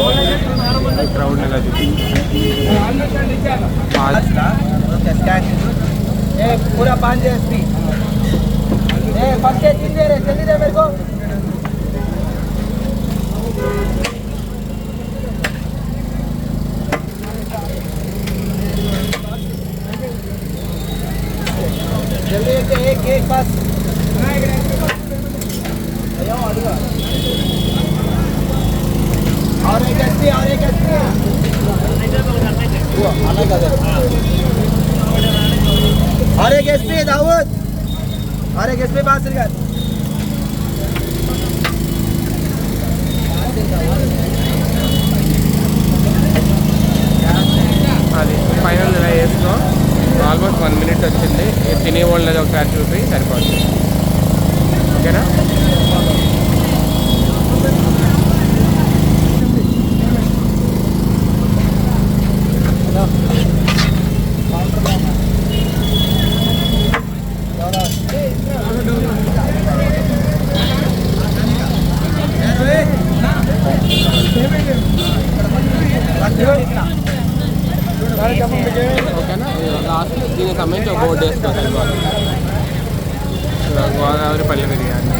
crowd निघा तिथे पूरा पाँच एसपी फ़र्स्ट एज दे रहे जल्दी दे मेरे को जल्दी एक एक पास अयो अड़गा एक एसपी और एक एसपी और एक एसपी दाऊद और एक एसपी बात सरकार అది ఫైనల్ ఇలా వేసుకో ఆల్మోస్ట్ వన్ మినిట్ వచ్చింది ఈ తినే వాళ్ళది ఒకసారి చూసి సరిపోతుంది ఓకేనా లాస్ట్ దీనికి సంబంధించి ఒక బోర్డు వేసుకో సరిపోతుంది ఇలా గోదావరి పల్లె బిర్యానీ